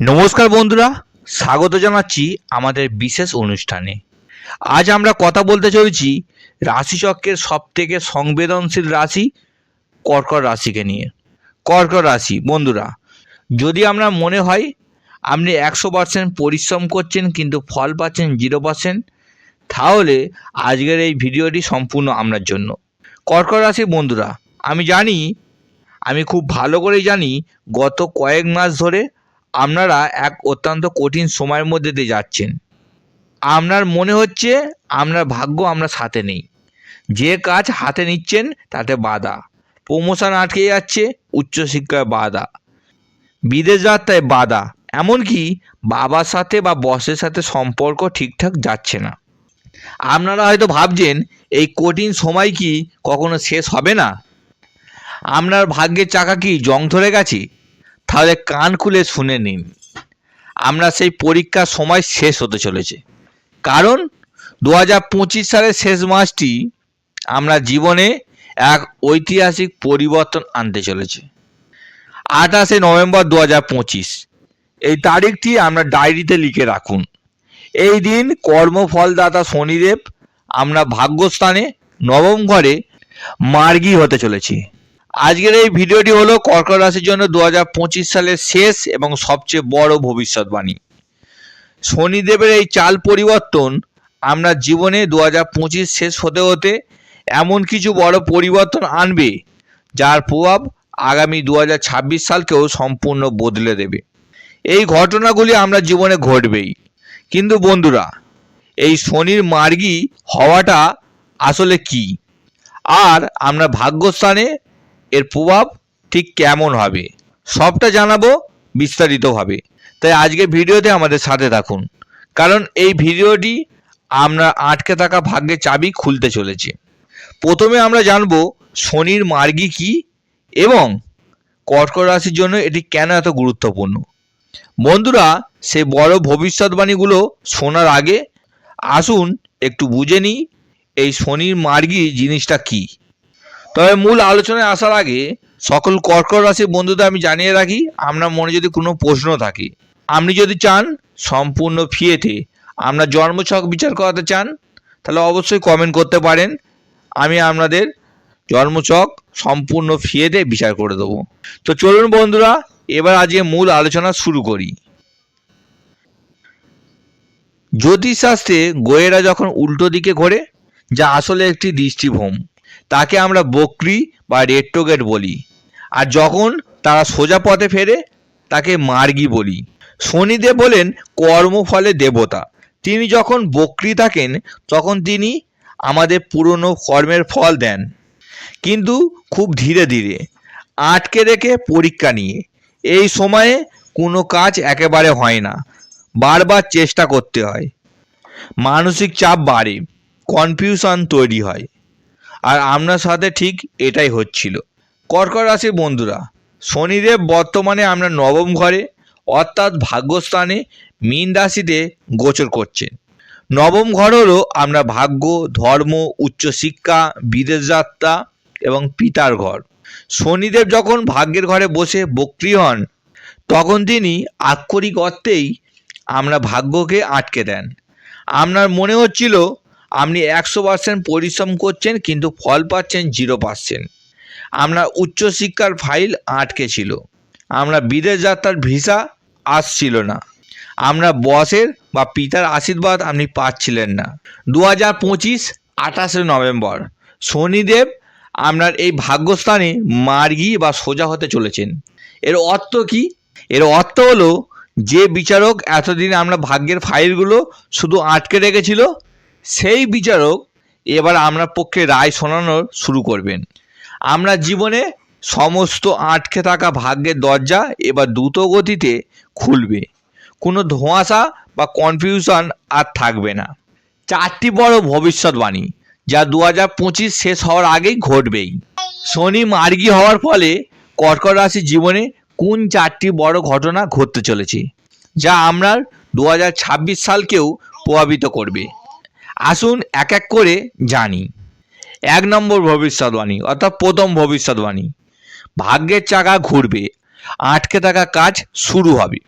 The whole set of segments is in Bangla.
নমস্কার বন্ধুরা, স্বাগত জানাচ্ছি আমাদের বিশেষ অনুষ্ঠানে। আজ আমরা কথা বলতে চলেছি রাশিচক্রের সব থেকে সংবেদনশীল রাশি কর্কট রাশিকে নিয়ে। কর্কট রাশি, বন্ধুরা, যদি আমরা মনে হয় আপনি একশো পার্সেন্ট পরিশ্রম করছেন কিন্তু ফল পাচ্ছেন জিরো পার্সেন্ট তাহলে আজকের এই ভিডিওটি সম্পূর্ণ আপনার জন্য। কর্কট রাশি, বন্ধুরা, আমি জানি, আমি খুব ভালো করেই জানি, গত কয়েক মাস ধরে আপনারা এক অত্যন্ত কঠিন সময়ের মধ্যে দিয়ে যাচ্ছেন। আপনার মনে হচ্ছে আপনার ভাগ্য আপনার সাথে নেই। যে কাজ হাতে নিচ্ছেন তাতে বাধা। প্রমোশন আটকে যাচ্ছে, উচ্চশিক্ষায় বাধা। বিদেশ যাত্রায় বাধা। এমনকি বাবার সাথে বা বসের সাথে সম্পর্ক ঠিকঠাক যাচ্ছে না। আপনারা হয়তো ভাবছেন, এই কঠিন সময় কি কখনো শেষ হবে না? আপনার ভাগ্যের চাকা কি জং ধরে গেছে? তাহলে কান খুলে শুনে নিন। আমরা সেই পরীক্ষার সময় শেষ হতে চলেছে। কারণ দু হাজার পঁচিশ সালের শেষ মাসটি আমরা জীবনে এক ঐতিহাসিক পরিবর্তন আনতে চলেছে। আঠাশে নভেম্বর দু হাজার পঁচিশ। এই তারিখটি আমরা ডায়েরিতে লিখে রাখুন। এই দিন কর্মফলদাতা শনিদেব আমরা ভাগ্যস্থানে নবম ঘরে মার্গী হতে চলেছি। আজকের এই ভিডিওটি হলো কর্কট রাশির জন্য দু হাজার পঁচিশ সালের শেষ এবং সবচেয়ে বড় ভবিষ্যৎবাণী। শনিদেবের এই চাল পরিবর্তন আমরা জীবনে দু হাজার পঁচিশ শেষ হতে হতে এমন কিছু বড় পরিবর্তন আনবে, যার প্রভাব আগামী দু হাজার ছাব্বিশ সালকেও সম্পূর্ণ বদলে দেবে। এই ঘটনাগুলি আমরা জীবনে ঘটবেই। কিন্তু বন্ধুরা, এই শনির মার্গী হওয়াটা আসলে কি? আর আমরা ভাগ্যস্থানে এর প্রভাব ঠিক কেমন হবে? সবটা জানাব বিস্তারিতভাবে। তাই আজকে ভিডিওতে আমাদের সাথে থাকুন। কারণ এই ভিডিওটি আমরা আটকে থাকা ভাগ্যের চাবি খুলতে চলেছে। প্রথমে আমরা জানব শনির মার্গী কি এবং কর্কট রাশির জন্য এটি কেন এত গুরুত্বপূর্ণ? বন্ধুরা, সে বড় ভবিষ্যৎবাণীগুলো শোনার আগে আসুন একটু বুঝে নিই এই শনির মার্গী জিনিসটা কী। তবে মূল আলোচনায় আসার আগে সকল কর্কট রাশির বন্ধুদের আমি জানিয়ে রাখি আপনার মনে যদি কোনো প্রশ্ন থাকে, আপনি যদি চান সম্পূর্ণ ফিয়েতে আমরা জন্মছক বিচার করাতে চান, তাহলে অবশ্যই কমেন্ট করতে পারেন। আমি আপনাদের জন্মছক সম্পূর্ণ ফিয়েতে বিচার করে দেবো। তো চলুন বন্ধুরা, এবার আজকে মূল আলোচনা শুরু করি। জ্যোতিষশাস্ত্রে গোয়েরা যখন উল্টো দিকে ঘোরে, যা আসলে একটি দৃষ্টিভ্রম তাকে আমরা বকরি বা রেট্রোগেট বলি। আর যখন তারা সোজা পথে ফেরে, তাকে মার্গী বলি। শনিদেব বলেন, কর্মফলে দেবতা। তিনি যখন বকরি থাকেন, তখন তিনি আমাদের পুরনো কর্মের ফল দেন। কিন্তু খুব ধীরে ধীরে, আটকে রেখে পরীক্ষা নিয়ে। এই সময়ে কোনো কাজ একেবারে হয় না। বারবার চেষ্টা করতে হয়। মানসিক চাপ বাড়ে। কনফিউশন তৈরি হয়। আর আপনার সাথে ঠিক এটাই হচ্ছিল। কর্কট রাশির বন্ধুরা, শনিদেব বর্তমানে আমরা নবম ঘরে, অর্থাৎ ভাগ্যস্থানে মীন রাশিতে গোচর করছেন। নবম ঘর হলো আমরা ভাগ্য, ধর্ম উচ্চশিক্ষা বিদেশ যাত্রা এবং পিতার ঘর। শনিদেব যখন ভাগ্যের ঘরে বসে বক্রি হন, তখন তিনি আক্ষরিক অর্থেই আমরা ভাগ্যকে আটকে দেন। আপনার মনে হচ্ছিল আপনি একশো পার্সেন্ট পরিশ্রম করছেন, কিন্তু ফল পাচ্ছেন জিরো পার্সেন্ট আপনার উচ্চশিক্ষার ফাইল আটকে ছিল। আমরা বিদেশ যাত্রার ভিসা আসছিল না। আমরা বসের বা পিতার আশীর্বাদ আপনি পাচ্ছিলেন না। দু হাজার পঁচিশ, আঠাশে নভেম্বর, শনিদেব আপনার এই ভাগ্যস্থানে মার্গি বা সোজা হতে চলেছেন। এর অর্থ কি? এর অর্থ হলো, যে বিচারক এতদিন আমরা ভাগ্যের ফাইলগুলো শুধু আটকে রেখেছিল সেই বিচারক এবার আমরা পক্ষে রায় শোনানো শুরু করবেন। আমরা জীবনে সমস্ত আটকে থাকা ভাগ্যের দরজা এবার দ্রুত গতিতে খুলবে। কোনো ধোঁয়াশা বা কনফিউশন আর থাকবে না। চারটি বড় ভবিষ্যৎবাণী যা দু হাজার পঁচিশ শেষ হওয়ার আগেই ঘটবেই। শনি মার্গী হওয়ার ফলে কর্কট রাশির জীবনে কোন চারটি বড় ঘটনা ঘটতে চলেছে, যা আমরা দু হাজার ছাব্বিশ সালকেও প্রভাবিত করবে। আসুন এক এক করে জানি। এক নম্বর ভবিষ্যৎবাণী অর্থাৎ প্রথম ভবিষ্যৎবাণী ভাগ্যের চাকা ঘুরবে, আটকে থাকা কাজ শুরু হবে।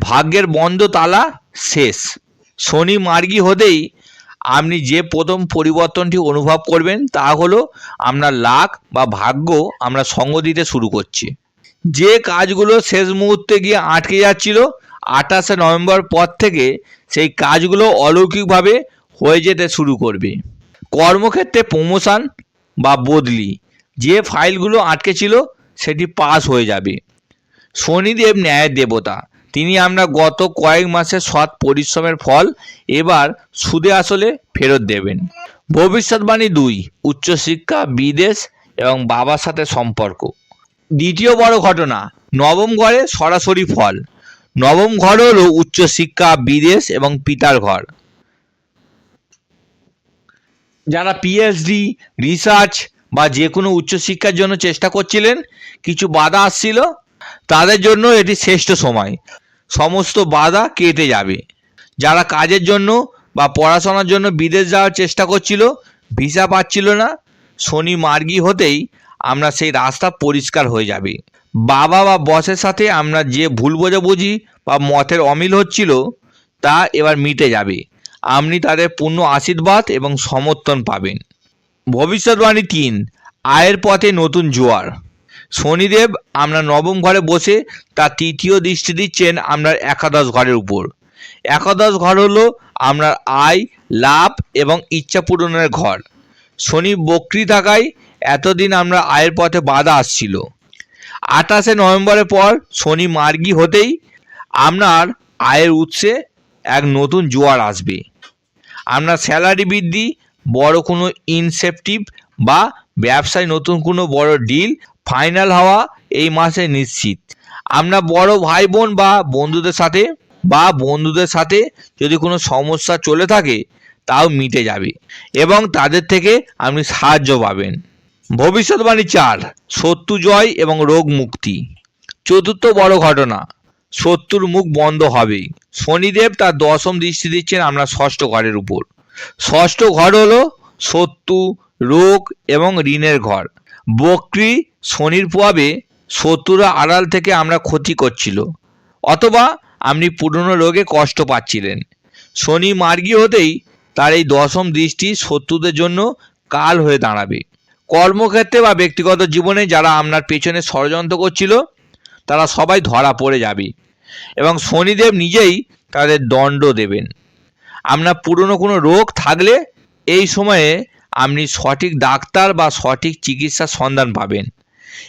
ভাগ্যের বন্ধ তালা শেষ। শনি মার্গী হতেই আপনি যে প্রথম পরিবর্তনটি অনুভব করবেন, তা হলো আপনার লাখ বা ভাগ্য আমরা সঙ্গ দিতে শুরু করছি। যে কাজগুলো শেষ মুহূর্তে গিয়ে আটকে যাচ্ছিল, আঠাশে নভেম্বর পর থেকে সেই কাজগুলো অলৌকিকভাবে হয়ে যেতে শুরু করবে। কর্মক্ষেত্রে প্রমোশন বা বদলি, যে ফাইলগুলো আটকে ছিল সেটি পাস হয়ে যাবে। শনিদেব ন্যায়ের দেবতা, তিনি আমরা গত কয়েক মাসের সৎ পরিশ্রমের ফল এবার সুদে আসলে ফেরত দেবেন। ভবিষ্যৎবাণী দুই, উচ্চশিক্ষা, বিদেশ এবং বাবার সাথে সম্পর্ক। দ্বিতীয় বড় ঘটনা, নবম ঘরে সরাসরি ফল। নবম ঘর হল উচ্চশিক্ষা, বিদেশ এবং পিতার ঘর। যারা পিএইচডি রিসার্চ বা যে কোনো উচ্চশিক্ষার জন্য চেষ্টা করছিলেন, কিছু বাধা আসছিল, তাদের জন্য এটি শ্রেষ্ঠ সময়। সমস্ত বাধা কেটে যাবে। যারা কাজের জন্য বা পড়াশোনার জন্য বিদেশ যাওয়ার চেষ্টা করছিল, ভিসা পাচ্ছিল না। শনি মার্গি হতেই আমরা সেই রাস্তা পরিষ্কার হয়ে যাবে। বাবা বা বসের সাথে আমরা যে ভুল বোঝাবুঝি বা মতের অমিল হচ্ছিল, তা এবার মিটে যাবে। আপনি তাদের পূর্ণ আশীর্বাদ এবং সমর্থন পাবেন। ভবিষ্যৎবাণী তিন, আয়ের পথে নতুন জোয়ার। শনিদেব আমরা নবম ঘরে বসে তার তৃতীয় দৃষ্টি দিচ্ছেন আপনার একাদশ ঘরের উপর। একাদশ ঘর হলো আপনার আয়, লাভ এবং ইচ্ছা পূরণের ঘর। শনি বক্রি থাকায় এতদিন আমরা আয়ের পথে বাধা আসছিল। আঠাশে নভেম্বরের পর শনি মার্গী হতেই আপনার আয়ের উৎসে এক নতুন জোয়ার আসবে। আপনার স্যালারি বৃদ্ধি, বড় কোনো ইনসেপটিভ বা ব্যবসায় নতুন কোনো বড় ডিল ফাইনাল হওয়া এই মাসে নিশ্চিত। আপনার বড় ভাই বোন বা বন্ধুদের সাথে বা বন্ধুদের সাথে যদি কোনো সমস্যা চলে থাকে, তাও মিটে যাবে এবং তাদের থেকে আপনি সাহায্য পাবেন। ভবিষ্যৎবাণী চার, শত্রু জয় এবং রোগ মুক্তি। চতুর্থ বড় ঘটনা শত্রুর মুখ বন্ধ হবেই। শনিদেব তার দশম দৃষ্টি দিচ্ছেন আমরা ষষ্ঠ ঘরের উপর। ষষ্ঠ ঘর হলো শত্রু, রোগ এবং ঋণের ঘর। বক্রি শনির প্রভাবে শত্রুরা আড়াল থেকে আমরা ক্ষতি করছিল, অথবা আপনি পুরনো রোগে কষ্ট পাচ্ছিলেন। শনি মার্গী হতেই তার এই দশম দৃষ্টি শত্রুদের জন্য কাল হয়ে দাঁড়াবে। কর্মক্ষেত্রে বা ব্যক্তিগত জীবনে যারা আপনার পেছনে ষড়যন্ত্র করছিল তারা সবাই ধরা পড়ে যাবে। এবং শনিদেব নিজেই তাদের দণ্ড দেবেন। আপনার পুরনো কোনো রোগ থাকলে এই সময়ে আপনি সঠিক ডাক্তার বা সঠিক চিকিৎসার সন্ধান পাবেন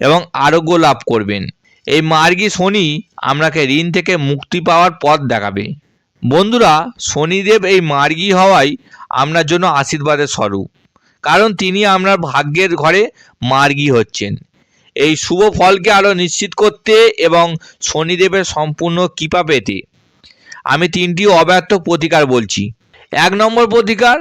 এবং আরোগ্য লাভ করবেন। এই মার্গী শনি আপনাকে ঋণ থেকে মুক্তি পাওয়ার পথ দেখাবে। বন্ধুরা, শনিদেব এই মার্গী হওয়াই আপনার জন্য আশীর্বাদের স্বরূপ। কারণ তিনি আপনার ভাগ্যের ঘরে মার্গী হচ্ছেন। এই শুভ ফলকে আরও নিশ্চিত করতে এবং শনিদেবের সম্পূর্ণ কৃপা পেতে। আমি তিনটি অব্যর্থ প্রতিকার বলছি। এক নম্বর প্রতিকার,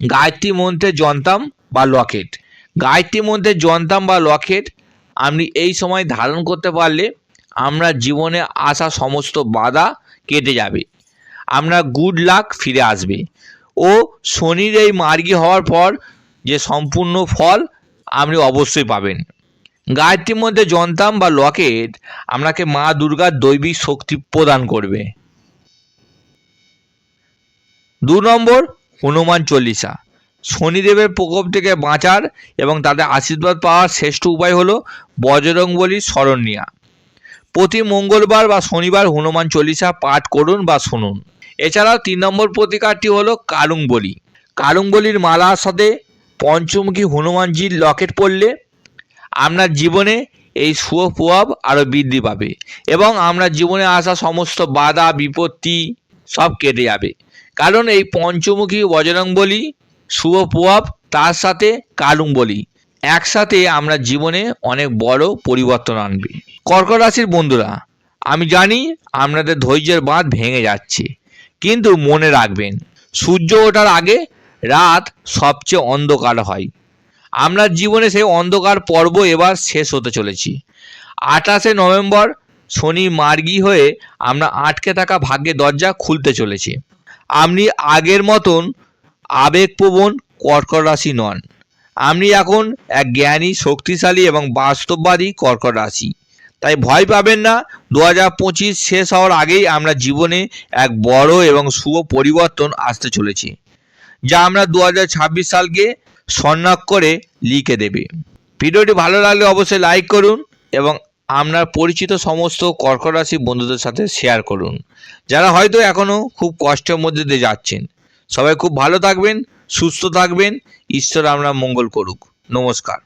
গায়ত্রী মন্ত্রের যন্তাম বা লকেট। গায়ত্রী মন্ত্রের যন্তাম বা লকেট আপনি এই সময় ধারণ করতে পারলে আমরা জীবনে আসা সমস্ত বাধা কেটে যাবে। আমরা গুড লাক ফিরে আসবে। ও শনির এই মার্গী হওয়ার পর যে সম্পূর্ণ ফল আপনি অবশ্যই পাবেন। গায়ত্রীর মধ্যে যন্তাম বা লকেট আপনাকে মা দুর্গার দৈবিক শক্তি প্রদান করবে। দু নম্বর, হনুমান চল্লিশা। শনিদেবের প্রকোপ থেকে বাঁচার এবং তাদের আশীর্বাদ পাওয়ার শ্রেষ্ঠ উপায় হলো বজরংবলীর স্মরণ নেওয়া। প্রতি মঙ্গলবার বা শনিবার হনুমান চল্লিশা পাঠ করুন বা শুনুন। এছাড়াও তিন নম্বর প্রতিকারটি হলো কালুং বলি কালুং বলির মালার সাথে পঞ্চমুখী হনুমানজির লকেট পড়লে আপনার জীবনে এই শুভ প্রভাব আরও বৃদ্ধি পাবে এবং আমরা জীবনে আসা সমস্ত বাধা, বিপত্তি সব কেটে যাবে। কারণ এই পঞ্চমুখী বজরং বলি শুভ প্রভাব, তার সাথে কালুং বলি একসাথে আমরা জীবনে অনেক বড় পরিবর্তন আনবে। কর্কট রাশির বন্ধুরা, আমি জানি আপনাদের ধৈর্যের বাঁধ ভেঙে যাচ্ছে, কিন্তু মনে রাখবেন, সূর্য ওঠার আগে রাত সবচেয়ে অন্ধকার হয়। আপনার জীবনে সেই অন্ধকার পর্ব এবার শেষ হতে চলেছি। আঠাশে নভেম্বর শনি মার্গী হয়ে আমরা আটকে থাকা ভাগ্যের দরজা খুলতে চলেছে। আপনি আগের মতন আবেগপ্রবণ কর্কট রাশি নন। আপনি এখন এক জ্ঞানী, শক্তিশালী এবং বাস্তববাদী কর্কট রাশি। তাই ভয় পাবেন না দু হাজার পঁচিশ শেষ হওয়ার আগেই আমরা জীবনে এক বড় এবং শুভ পরিবর্তন আসতে চলেছি। যা আমরা দু হাজার ছাব্বিশ সালকে স্বর্ণাক্ষরে লিখে দেবে। ভিডিওটি ভালো লাগলে অবশ্যই লাইক করুন এবং আপনার পরিচিত সমস্ত কর্কট রাশি বন্ধুদের সাথে শেয়ার করুন। যারা হয়তো এখনও খুব কষ্টের মধ্যে দিয়ে যাচ্ছেন, সবাই খুব ভালো থাকবেন, সুস্থ থাকবেন, ঈশ্বর আমরা মঙ্গল করুক। নমস্কার।